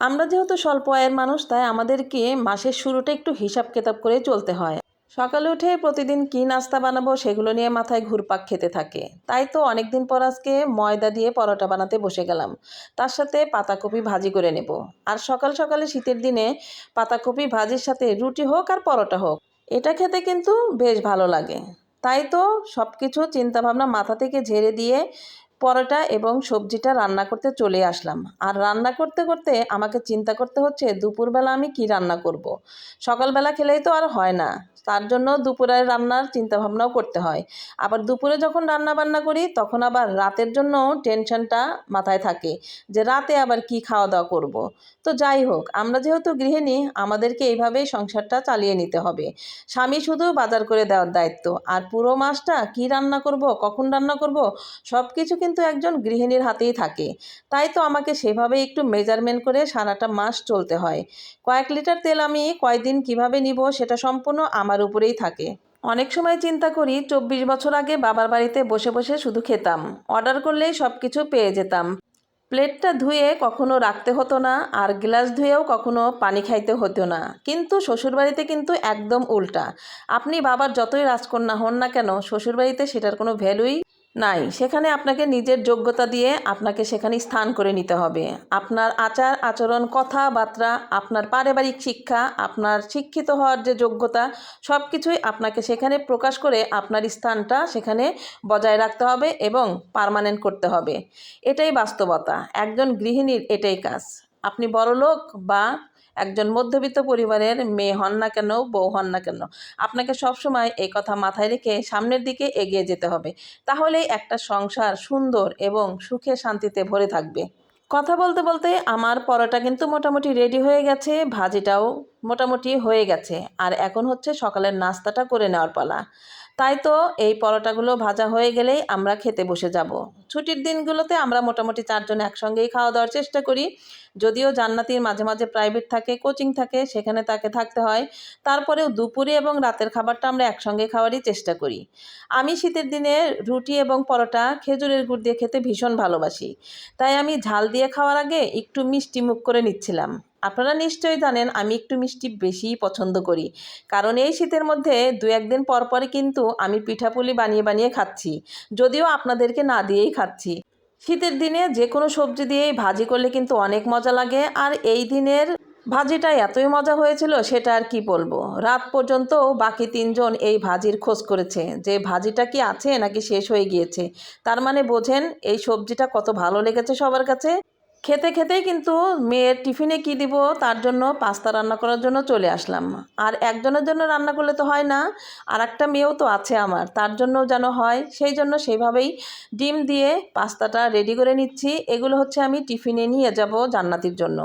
আমরা যেহেতু স্বল্প আয়ের মানুষ, তাই আমাদেরকে মাসের শুরুটা একটু হিসাব কেতাব করে চলতে হয়। সকালে উঠে প্রতিদিন কী নাস্তা বানাবো সেগুলো নিয়ে মাথায় ঘুরপাক খেতে থাকে। তাই তো অনেকদিন পর আজকে ময়দা দিয়ে পরোটা বানাতে বসে গেলাম। তার সাথে পাতাকপি ভাজি করে নেব। আর সকাল সকালে শীতের দিনে পাতাকপি ভাজির সাথে রুটি হোক আর পরোটা হোক, এটা খেতে কিন্তু বেশ ভালো লাগে। তাই তো সব কিছু চিন্তাভাবনা মাথা থেকে ঝেড়ে দিয়ে পরোটা এবং সবজিটা রান্না করতে চলে আসলাম। আর রান্না করতে করতে আমাকে চিন্তা করতে হচ্ছে, দুপুরবেলা আমি কি রান্না করব। সকালবেলা খেলেই তো আর হয় না। তার জন্য দুপুরের রান্নার চিন্তাভাবনাও করতে হয়। আবার দুপুরে যখন রান্না বান্না করি, তখন আবার রাতের জন্য টেনশনটা মাথায় থাকে যে রাতে আবার কি খাওয়া দাওয়া করব। তো যাই হোক, আমরা যেহেতু গৃহিণী, আমাদেরকে এইভাবেই সংসারটা চালিয়ে নিতে হবে। স্বামী শুধু বাজার করে দেওয়ার দায়িত্ব। আর পুরো মাসটা কি রান্না করব, কখন রান্না করব সব কিছু কিন্তু একজন গৃহিণীর হাতেই থাকে। তাই তো আমাকে সেভাবে একটু মেজারমেন্ট করে সারাটা মাস চলতে হয়। কয়েক লিটার তেল আমি কয়দিন কীভাবে নিব সেটা সম্পূর্ণ আমার উপরেই থাকে। অনেক সময় চিন্তা করি, চব্বিশ বছর আগে বাবার বাড়িতে বসে বসে শুধু খেতাম। অর্ডার করলেই সব কিছু পেয়ে যেতাম। প্লেটটা ধুয়ে কখনো রাখতে হতো না, আর গ্লাস ধুয়েও কখনো পানি খাইতে হতো না। কিন্তু শ্বশুরবাড়িতে কিন্তু একদম উল্টা। আপনি বাবার যতই রাজকন্যা হন না কেন, শ্বশুরবাড়িতে সেটার কোনো ভ্যালুই নাই। সেখানে আপনাকে নিজের যোগ্যতা দিয়ে আপনাকে সেখানে স্থান করে নিতে হবে। আপনার আচার, আচরণ, কথাবার্তা, আপনার পারিবারিক শিক্ষা, আপনার শিক্ষিত হওয়ার যে যোগ্যতা সব কিছুই আপনাকে সেখানে প্রকাশ করে আপনার স্থানটা সেখানে বজায় রাখতে হবে এবং পার্মানেন্ট করতে হবে। এটাই বাস্তবতা। একজন গৃহিণীর এটাই কাজ। আপনি বড়লোক বা একজন মধ্যবিত্ত পরিবারের মেয়ে হন না কেন, বউ হন না কেন? আপনাকে সবসময় এই কথা মাথায় রেখে সামনের দিকে এগিয়ে যেতে হবে। তাহলেই একটা সংসার সুন্দর এবং সুখে শান্তিতে ভরে থাকবে। কথা বলতে বলতে আমার পরোটা কিন্তু মোটামুটি রেডি হয়ে গেছে, ভাজিটাও মোটামুটি হয়ে গেছে। আর এখন হচ্ছে সকালের নাস্তাটা করে নেওয়ার পালা। তাই তো এই পরোটাগুলো ভাজা হয়ে গেলেই আমরা খেতে বসে যাব। ছুটির দিনগুলোতে আমরা মোটামুটি চারজন একসঙ্গেই খাওয়া দাওয়ার চেষ্টা করি। যদিও জান্নাতির মাঝে মাঝে প্রাইভেট থাকে কোচিং থাকে, সেখানে তাকে থাকতে হয়। তারপরেও দুপুরে এবং রাতের খাবারটা আমরা একসঙ্গে খাওয়ারই চেষ্টা করি। আমি শীতের দিনে রুটি এবং পরোটা খেজুরের গুড় দিয়ে খেতে ভীষণ ভালোবাসি। তাই আমি ঝাল দিয়ে খাওয়ার আগে একটু মিষ্টি মুখ করে নিচ্ছিলাম। আপনারা নিশ্চয়ই জানেন আমি একটু মিষ্টি বেশিই পছন্দ করি। কারণ এই শীতের মধ্যে দু একদিন পর পরই কিন্তু আমি পিঠাপুলি বানিয়ে বানিয়ে খাচ্ছি। যদিও আপনাদেরকে না দিয়েই খাচ্ছি। শীতের দিনে যে কোনো সবজি দিয়েই ভাজি করলে কিন্তু অনেক মজা লাগে। আর এই দিনের ভাজিটা এতই মজা হয়েছিল সেটা আর কি বলব? রাত পর্যন্ত বাকি তিনজন এই ভাজির খোঁজ করেছে যে ভাজিটা কি আছে নাকি শেষ হয়ে গিয়েছে। তার মানে বোঝেন এই সবজিটা কত ভালো লেগেছে সবার কাছে। খেতে খেতেই কিন্তু মেয়ের টিফিনে কি দিব? তার জন্য পাস্তা রান্না করার জন্য চলে আসলাম। আর একজনের জন্য রান্না করলে তো হয় না আর একটা মেয়েও তো আছে আমার। তার জন্য যেন হয়, সেই জন্য সেইভাবেই ডিম দিয়ে পাস্তাটা রেডি করে নিচ্ছি। এগুলো হচ্ছে আমি টিফিনে নিয়ে যাব জান্নাতির জন্য।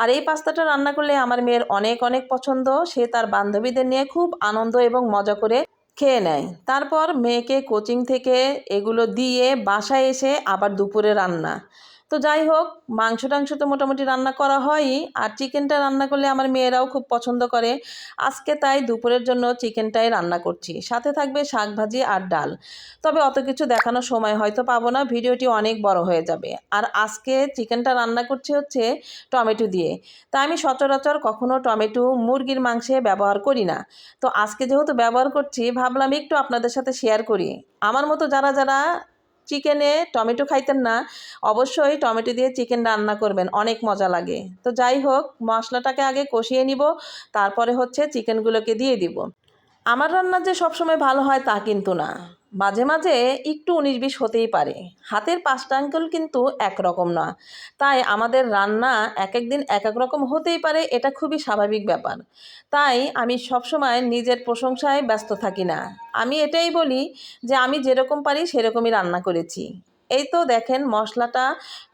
আর এই পাস্তাটা রান্না করলে আমার মেয়ের অনেক অনেক পছন্দ। সে তার বান্ধবীদের নিয়ে খুব আনন্দ এবং মজা করে খেয়ে নেয়। তারপর মেয়েকে কোচিং থেকে এগুলো দিয়ে বাসায় এসে আবার দুপুরে রান্না। তো যাই হোক মাংস টাংস তো মোটামুটি রান্না করা হয়ই, আর চিকেনটা রান্না করলে আমার মেয়েরাও খুব পছন্দ করে। আজকে তাই দুপুরের জন্য চিকেনটাই রান্না করছি। সাথে থাকবে শাক ভাজি আর ডাল। তবে অত কিছু দেখানোর সময় হয়তো পাবো না, ভিডিওটি অনেক বড় হয়ে যাবে। আর আজকে চিকেনটা রান্না করছি হচ্ছে টমেটো দিয়ে। তা আমি সচরাচর কখনো টমেটো মুরগির মাংসে ব্যবহার করি না। তো আজকে যেহেতু ব্যবহার করছি, ভাবলাম একটু আপনাদের সাথে শেয়ার করি। আমার মতো যারা যারা চিকেনে টমেটো খাইতেন না, অবশ্যই টমেটো দিয়ে চিকেন রান্না করবেন, অনেক মজা লাগে। তো যাই হোক, মশলাটাকে আগে কষিয়ে নিব, তারপরে হচ্ছে চিকেনগুলোকে দিয়ে দিব। আমার রান্না যে সবসময় ভালো হয় তা কিন্তু না। মাঝে মাঝে একটু উনিশ বিশ হতেই পারে। হাতের পাঁচটা আঙ্কেল কিন্তু একরকম না। তাই আমাদের রান্না এক এক দিন এক এক রকম হতেই পারে, এটা খুবই স্বাভাবিক ব্যাপার। তাই আমি সবসময় নিজের প্রশংসায় ব্যস্ত থাকি না। আমি এটাই বলি যে আমি যেরকম পারি সেরকমই রান্না করেছি। এই তো দেখেন মশলাটা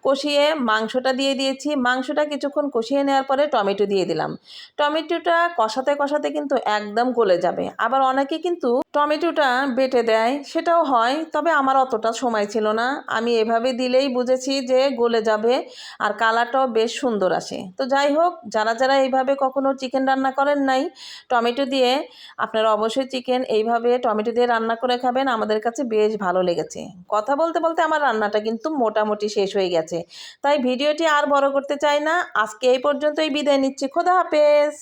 কষিয়ে মাংসটা দিয়ে দিয়েছি। মাংসটা কিছুক্ষণ কষিয়ে নেওয়ার পরে টমেটো দিয়ে দিলাম। টমেটোটা কষাতে কষাতে কিন্তু একদম গলে যাবে। আবার অনেকে কিন্তু টমেটোটা বেটে দেয়, সেটাও হয়, তবে আমার অতটা সময় ছিল না। আমি এভাবে দিলেই বুঝেছি যে গলে যাবে আর কালারটাও বেশ সুন্দর আসে। তো যাই হোক, যারা যারা এইভাবে কখনো চিকেন রান্না করেন নাই, টমেটো দিয়ে আপনারা অবশ্যই চিকেন এইভাবে টমেটো দিয়ে রান্না করে খাবেন। আমাদের কাছে বেশ ভালো লেগেছে। কথা বলতে বলতে আমার রান্নাটা কিন্তু মোটামুটি শেষ হয়ে গেছে। তাই ভিডিওটি আর বড় করতে চাই না। আজকে এই পর্যন্তই বিদায় নিচ্ছি। খোদা হাফেজ।